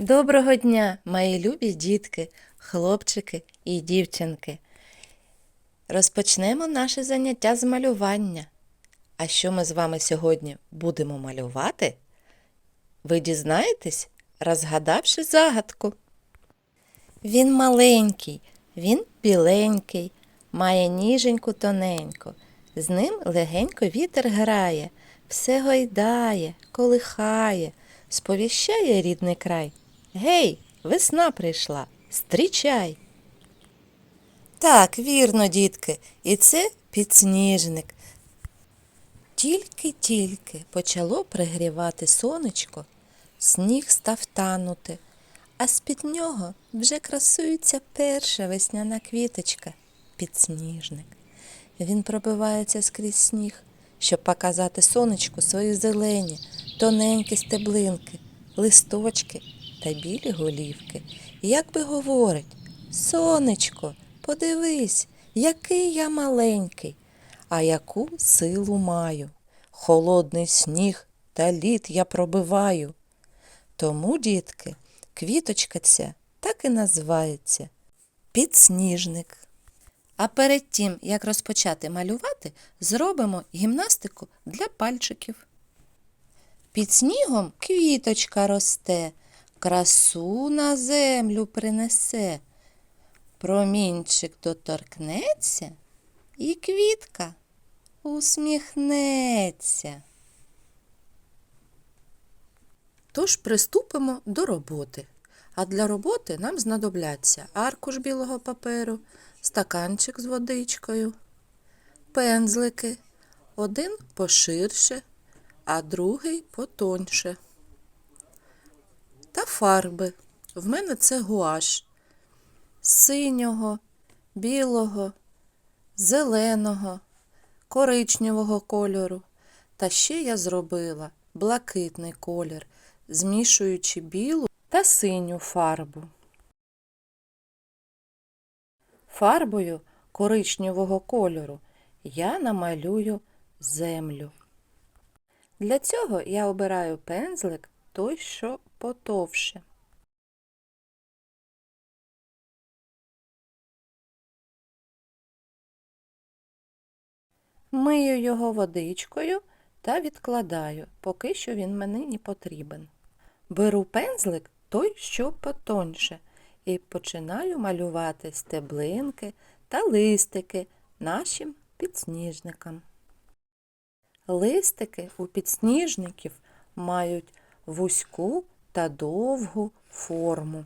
Доброго дня, мої любі дітки, хлопчики і дівчинки. Розпочнемо наше заняття з малювання. А що ми з вами сьогодні будемо малювати? Ви дізнаєтесь, розгадавши загадку. Він маленький, він біленький, має ніженьку тоненьку. З ним легенько вітер грає, все гойдає, колихає, сповіщає рідний край. Гей, весна прийшла, зустрічай. Так, вірно, дітки, і це підсніжник. Тільки-тільки почало пригрівати сонечко, сніг став танути, а з-під нього вже красується перша весняна квіточка підсніжник. Він пробивається скрізь сніг, щоб показати сонечку свої зелені, тоненькі стеблинки, листочки та білі голівки. І як говорить, сонечко, подивись, який я маленький, а яку силу маю. Холодний сніг та лід я пробиваю. Тому, дітки, квіточка ця так і називається підсніжник. А перед тим, як розпочати малювати, зробимо гімнастику для пальчиків. Під снігом квіточка росте, красу на землю принесе. Промінчик доторкнеться, і квітка усміхнеться. Тож приступимо до роботи. А для роботи нам знадобляться аркуш білого паперу, стаканчик з водичкою, пензлики, один поширше, а другий потоньше. Фарби. В мене це гуаш синього, білого, зеленого, коричневого кольору. Та ще я зробила блакитний колір, змішуючи білу та синю фарбу. Фарбою коричневого кольору я намалюю землю. Для цього я обираю пензлик той, що потовше. Мию його водичкою та відкладаю, поки що він мені не потрібен. Беру пензлик той, що потоньше, і починаю малювати стеблинки та листики нашим підсніжникам. Листики у підсніжників мають вузьку та довгу форму.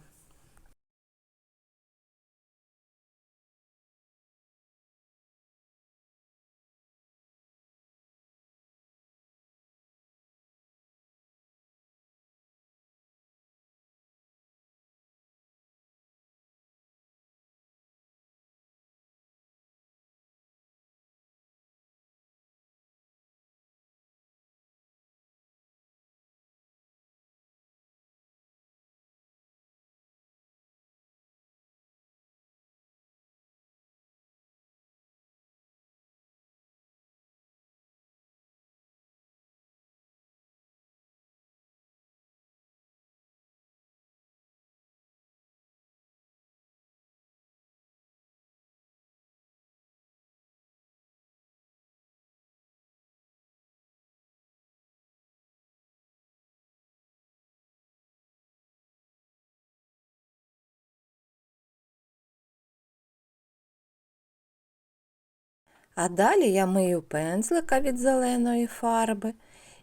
А далі я мию пензлика від зеленої фарби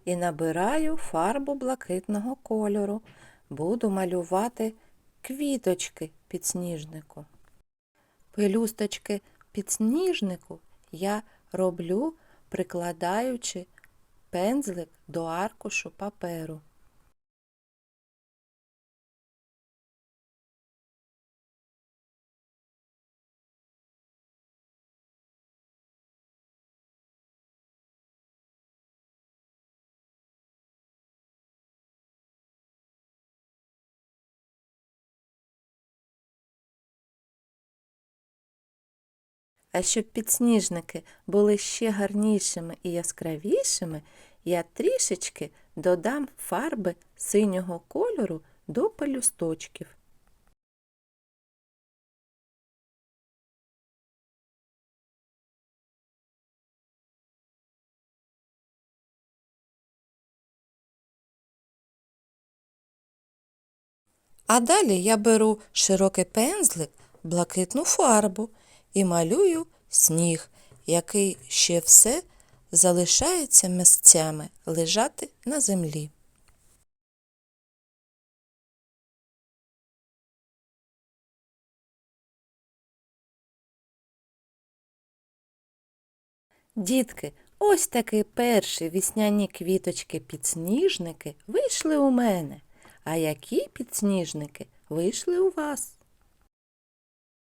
і набираю фарбу блакитного кольору. Буду малювати квіточки підсніжнику. Пелюсточки підсніжнику я роблю, прикладаючи пензлик до аркушу паперу. А щоб підсніжники були ще гарнішими і яскравішими, я трішечки додам фарби синього кольору до пелюсточків. А далі я беру широкий пензлик, блакитну фарбу і малюю сніг, який ще все залишається місцями лежати на землі. Дітки, ось такі перші вісняні квіточки-підсніжники вийшли у мене. А які підсніжники вийшли у вас?